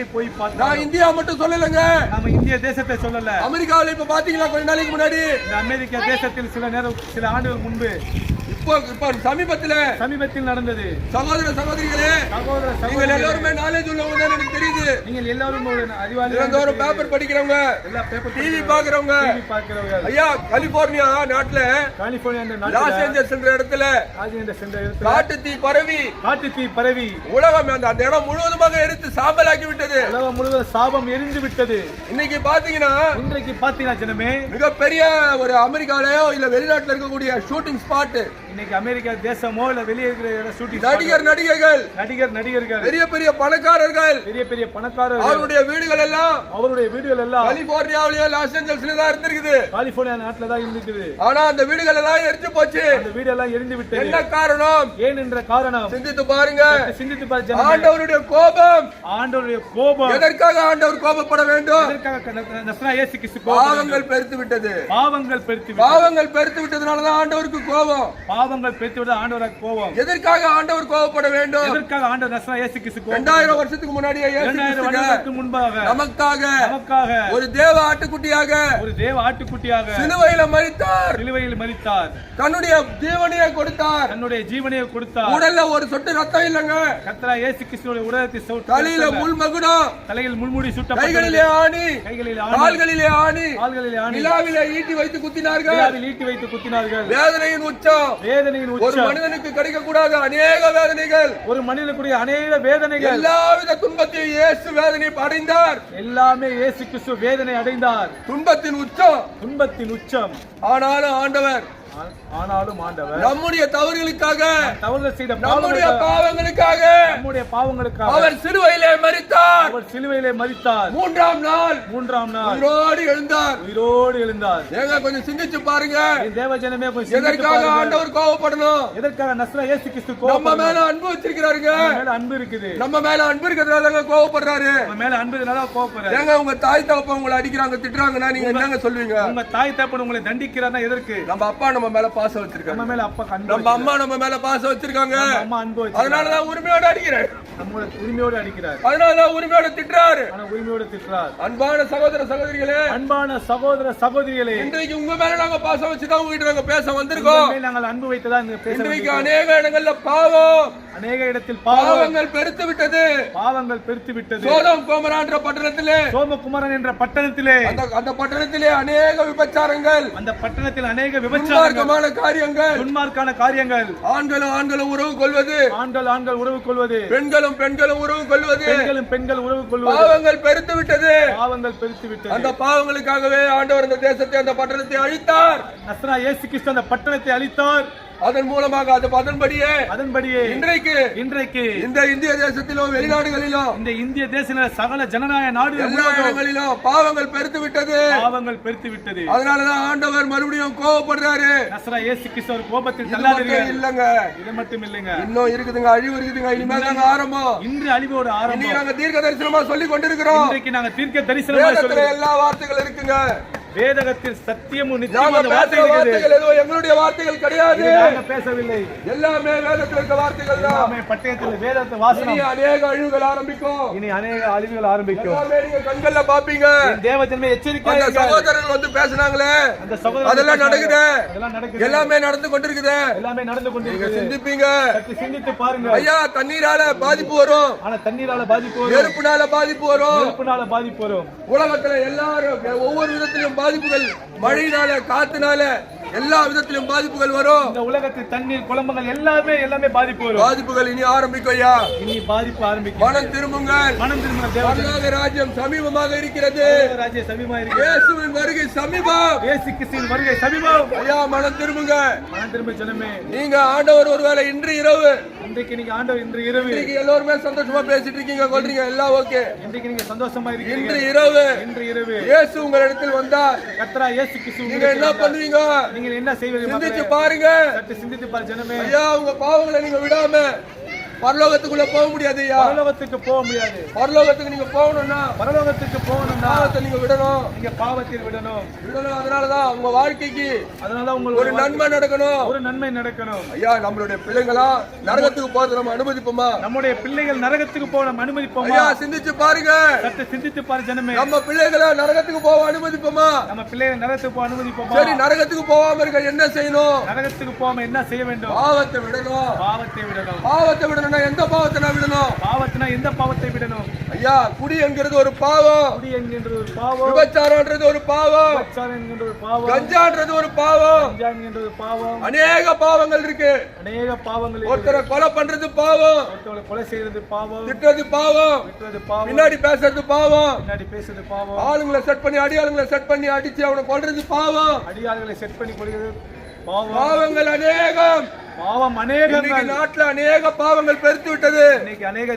எங்கே போய் நான் பார்த்தாலும் இந்தியா மட்டும் சொல்லலைங்க. நம்ம இந்திய தேசத்தை சொல்லல. அமெரிக்காவில் இப்ப பாத்தீங்களா கொஞ்ச நாளைக்கு முன்னாடி? இந்த அமெரிக்க தேசத்தில் சில நேரம் சில ஆண்டுகள் முன்பு இப்போ இப்போ சமீபத்துல சமீபத்தில் நடந்தது. சகோதர சகோதரிகளே சகோதர நீங்கள் எல்லாருமே நாலேஜ் உள்ளவங்க தான் எனக்கு தெரியுது. நீங்கள் எல்லாரும் அறிவாளி தினந்தோறும் பேப்பர் படிக்கிறவங்க எல்லா பேப்பர் டிவி பாக்குறவங்க டிவி பார்க்கிறவர்கள். ஐயா கலிபோர்னியா நாட்டுல கலிபோர்னியா லாஸ் ஏஞ்சல்ஸ் என்ற இடத்துல காட்டு தீ பரவி காட்டு தீ பரவி உலகம் அந்த அந்த இடம் முழுவதுமாக எரித்து சாம்பலாக்கி விட்டது உலகம் முழுவதும் சாபம் எரிந்து விட்டது. இன்னைக்கு பாத்தீங்கன்னா இன்றைக்கு பாத்தீங்கன்னா ஜனமே மிகப்பெரிய ஒரு அமெரிக்காலயோ இல்ல வெளிநாட்டுல இருக்கக்கூடிய ஷூட்டிங் ஸ்பாட் இன்னைக்கு அமெரிக்கா தேசமோ இல்ல வெளியே இருக்கிற ஷூட்டிங் நடிகர் நடிகைகள். நடிகர் நடிகர்கள். பெரிய பெரிய பணக்காரர்கள். பெரிய பெரிய பணக்காரர்கள். அவருடைய வீடுகள் எல்லாம் அவருடைய வீடுகள் எல்லாம் கலிபோர்னியாவிலேயோ லாஸ் ஏஞ்சல்ஸ்ல தான் இருந்திருக்குது. கலிபோர்னியா நாட்டுல தான் இருந்துக்குது ஆனா அந்த வீடுகள் எல்லாம் எரிஞ்சு போச்சு. அந்த வீடு எல்லாம் எரிந்து விட்டது. என்ன காரணம்? ஏன் என்ற காரணம்? சிந்தித்து பாருங்க. சிந்தித்து பாரு ஜனமே. ஆண்டவருடைய கோபம். ஆண்டவருடைய கோபம். எதற்காக ஆண்டவர் கோபப்பட வேண்டும்? எதற்காக? ந- நசரா இயேசு கிறிஸ்து கோபம் பாவங்கள் பெருத்து விட்டது. பாவங்கள் பெருத்து. பாவங்கள் பெருத்து விட்டதுனாலதான் ஆண்டவருக்கு கோபம். பாவங்கள் பெருத்து விட ஆண்டவராக கோபம். எதற்காக ஆண்டவர் கோபப்பட வேண்டும்? எதற்காக ஆண்டவர் நசரா இயேசு கிறிஸ்து வருஷத்துக்கு இயேசு வருடத்துக்கு முன்பாக நமக்காக நமக்காக ஒரு தேவ ஆட்டுக்குட்டியாக ஒரு தேவ ஆட்டுக்குட்டியாக சிலுவையில மறித்தார் சிலுவையில் மறித்தார் தன்னுடைய ஜீவனையை கொடுத்தார். தன்னுடைய ஜீவனையை கொடுத்தார். உடல்ல ஒரு சொட்டு ரத்தம் இல்லைங்க. கர்த்தரா இயேசு கிறிஸ்துவோட உலகத்தை தலையில முள் மகுடம் தலையில் முள்முடி சுட்டப்பட்டது. கைகளிலே ஆணி. கைகளில் ஆணி. கால்களிலே ஆணி. கால்களில் ஆணி. நிலாவிலே ஈட்டி வைத்து குத்தினார்கள். ஈட்டி வைத்து குத்தினார்கள். வேதனையின் உச்சம். வேதனையின் ஒரு மனிதனுக்கு கிடைக்கக்கூடாத அநேக வேதனைகள். ஒரு மனிதனுக்குரிய அநேக வேதனைகள். எல்லாவித துன்பத்தையும் இயேசு வேதனை அடைந்தார். எல்லாமே இயேசு கிறிஸ்து வேதனை அடைந்தார். துன்பத்தின் உச்சம். துன்பத்தின் உச்சம். ஆனாலும் ஆண்டவர் ஆனாலும் ஆண்டவர் நம்முடைய தவறுகளுக்காக தவறுகள் செய்த நம்முடைய பாவங்களுக்காக நம்முடைய பாவங்களுக்காக அவர் சிலுவையிலே மறித்தார். அவர் சிலுவையிலே மறித்தார். மூன்றாம் நாள் மூன்றாம் நாள் உயிரோடு எழுந்தார். உயிரோடு எழுந்தார். ஏங்க கொஞ்சம் சிந்திச்சு பாருங்க. தேவஜனமே கொஞ்சம் எதற்காக. ஆண்டவர் கோவப்படணும் எதற்காக நஸ்ரா இயேசு கிறிஸ்து நம்ம மேல அன்பு வச்சிருக்கிறாருங்க. மேல அன்பு இருக்குது. நம்ம மேல அன்பு இருக்கிறதுனால கோவப்படுறாரு நம்ம மேல அன்பு நல்லா கோபப்படுறாரு. ஏங்க உங்க தாய் தகப்ப உங்களை அடிக்கிறாங்க திட்டுறாங்கன்னா நீங்க என்னங்க சொல்லுவீங்க உங்க தாய் தகப்பன் உங்களை தண்டிக்கிறார்னா எதற்கு? நம்ம அப்பா நம்ம மேல பாசம் வச்சிருக்காங்க. நம்ம மேல அப்பா நம்ம அம்மா நம்ம மேல பாசம் வச்சிருக்காங்க. நம்ம அம்மா அன்பு வச்சு அதனாலதான் உரிமையோட அடிக்கிறேன். நம்மளோட உரிமையோடு அடிக்கிறார். அதனாலதான் உரிமையோட திட்டுறாரு. ஆனா உரிமையோடு திட்டுறார். அன்பான சகோதர சகோதரிகளே அன்பான சகோதர சகோதரிகளே இன்றைக்கு உங்க மேல நாங்க பாசம் வச்சுதான் உங்ககிட்ட நாங்க பேச வந்திருக்கோம். நாங்கள் அன்பு இந்த பேச இன்றைக்கு. அநேக இடங்கள்ல பாவம் அநேக இடத்தில் பாவங்கள் பெருத்து விட்டது. பாவங்கள் பெருத்து விட்டது. சோதம் கோமரான்ற பட்டணத்திலே சோமகுமாரன் என்ற பட்டணத்திலே அந்த அந்த பட்டணத்திலே அநேக விபச்சாரங்கள். அந்த பட்டணத்தில் அநேக விபச்சாரங்கள். துன்மார்க்கமான காரியங்கள். துன்மார்க்கான காரியங்கள். ஆண்களும் ஆண்களும் உறவு கொள்வது. ஆண்கள் ஆண்கள் உறவு கொள்வது. பெண்களும் பெண்களும் உறவு கொள்வது. பெண்களும் பெண்கள் உறவு கொள்வது. பாவங்கள் பெருத்து விட்டது. பாவங்கள் பெருத்து விட்டது. அந்த பாவங்களுக்காகவே ஆண்டவர் இந்த தேசத்தை அந்த பட்டணத்தை அழித்தார். நஸ்ரா இயேசு கிறிஸ்து அந்த பட்டணத்தை அழித்தார். அதன் மூலமாக அது அதன்படியே அதன்படியே இன்றைக்கு இன்றைக்கு இந்த இந்திய தேசத்திலும் வெளிநாடுகளிலும் இந்த இந்திய தேச சகல ஜனநாயக நாடுகள் எல்லா இடங்களிலும் பாவங்கள் பெருத்து விட்டது பாவங்கள் பெருத்து விட்டது அதனாலதான் ஆண்டவர் மறுபடியும் கோவப்படுறாரு நஸ்ரா இயேசு கிறிஸ்து அவர் கோபத்தில் மட்டும் இல்லங்க. இது மட்டும் இல்லைங்க. இன்னும் இருக்குதுங்க அழிவு இருக்குதுங்க. இனிமேல் தாங்க ஆரம்பம். இன்று அழிவோடு ஆரம்பம். நாங்க தீர்க்க தரிசனமா சொல்லி கொண்டிருக்கிறோம் இன்றைக்கு நாங்க தீர்க்க சொல்லுகிறோம் எல்லா வார்த்தைகள் இருக்குங்க. வேதகத்தில் சத்தியமும் எங்களுடைய வார்த்தைகள் கிடையாது. பேசவில்லை. எல்லாமே வேதத்துல இருக்க வார்த்தைகள் தான். பட்டயத்தில் வேதத்தை இனி வாசனம் அநேக அழிவுகள் ஆரம்பிக்கும். இனி அநேக அழிவுகள் ஆரம்பிக்கும். கண்கள்ல பாப்பீங்க. தேவஜனமே எச்சரிக்கை சகோதரர்கள் வந்து பேசினாங்களே. அதெல்லாம் நடக்குது. அதெல்லாம் நடக்குது. எல்லாமே நடந்து கொண்டிருக்குது. எல்லாமே நடந்து நீங்க கொண்டிருக்கிறது சிந்திப்பீங்க. சிந்தித்து பாருங்க ஐயா தண்ணீரால பாதிப்பு வரும். ஆனா தண்ணீரால பாதிப்பு வரும். நெருப்புனால பாதிப்பு வரும். நெருப்புனால பாதிப்பு வரும். உலகத்துல எல்லாரும் ஒவ்வொரு விதத்திலும் பாதிப்புகள் மழையினால காத்துனால எல்லா விதத்திலும் பாதிப்புகள் வரும். இந்த உலகத்தில் தண்ணீர் குழம்புகள் எல்லாமே எல்லாமே பாதிப்பு வரும். பாதிப்புகள் இனி ஆரம்பிக்கும் ஐயா இனி பாதிப்பு ஆரம்பிக்கும். மனம் திரும்புங்கள் மனம் திரும்ப தேவஜன பரலோக ராஜ்யம் சமீபமாக இருக்கிறது. ராஜ்ய சமீபமா இருக்கு இயேசுவின் வருகை சமீபம். இயேசு கிறிஸ்துவின் வருகை சமீபம். ஐயா மனம் திரும்புங்க. மனம் திரும்ப ஜனமே நீங்க ஆண்டவர் ஒருவேளை இன்று இரவு இன்றைக்கு நீங்க ஆண்டவர் இன்று இரவு. இன்னைக்கு எல்லோருமே சந்தோஷமா பேசிட்டு இருக்கீங்க கொள்றீங்க எல்லாம் ஓகே. இன்றைக்கு நீங்க சந்தோஷமா இன்று இருக்கிறீங்க இரவு இன்று இரவு. இயேசு உங்களிடத்தில் வந்தார். கத்ரா இயேசு கிறிஸ்து நீங்க என்ன பண்ணுவீங்க நீங்கள் என்ன செய்வது சிந்திச்சு மக்களே? பாருங்க சிந்தித்து பார் ஜனமே ஐயா உங்க பாவங்களை நீங்க விடாம பரலோகத்துக்குள்ள போக முடியாது ஐயா. பரலோகத்துக்கு போக முடியாது. பரலோகத்துக்கு நீங்க போகணும்னா பரலோகத்துக்கு போகணும்னா பாவத்தை நீங்க விடணும். நீங்க பாவத்தில் விடணும். விடணும். அதனாலதான் உங்க வாழ்க்கைக்கு அதனால ஒரு உங்களுக்கு நன்மை நடக்கணும். ஒரு நன்மை நடக்கணும். ஐயா நம்மளுடைய பிள்ளைங்களா நரகத்துக்கு போறது நம்ம அனுமதிப்போமா? நம்முடைய பிள்ளைகள் நரகத்துக்கு போக நம்ம அனுமதிப்போமா? ஐயா சிந்திச்சு பாருங்க. சற்று சிந்தித்து பாரு ஜனமே. நம்ம பிள்ளைகளை நரகத்துக்கு போக அனுமதிப்போமா? நம்ம பிள்ளைகள் நரகத்துக்கு போக அனுமதிப்போமா? சரி நரகத்துக்கு போகாம இருக்க என்ன செய்யணும்? நரகத்துக்கு போகாம என்ன செய்ய வேண்டும்? பாவத்தை விடணும். பாவத்தை விடணும். பாவத்தை விடணும்னா எந்த பாவத்தை நான் விடணும்? பாவத்தினா எந்த பாவத்தை விடணும்? ஐயா குடி என்கிறது ஒரு பாவம். குடி என்கின்ற ஒரு பாவம். விபச்சாரம்ன்றது ஒரு பாவம். விபச்சாரம் என்கின்ற ஒரு பாவம். கஞ்சான்றது ஒரு பாவம். கஞ்சா என்கின்ற ஒரு பாவம். அநேக பாவங்கள் இருக்கு. அநேக பாவங்கள். ஒருத்தரை கொலை பண்றது பாவம். ஒருத்தவங்களை கொலை செய்யறது பாவம். திட்டுறது பாவம். விட்டுறது பாவம். பின்னாடி பேசுறது பாவம். பின்னாடி பேசுறது பாவம். ஆளுங்களை செட் பண்ணி அடி ஆளுங்களை செட் பண்ணி அடிச்சு அவனை கொல்றது பாவம். அடியாள்களை செட் பண்ணி கொள்கிறது பாவங்கள் அநேகம். பாவம் இன்னைக்கு நாட்டுல அநேக பாவங்கள் பெருத்து விட்டது. இன்னைக்கு அநேக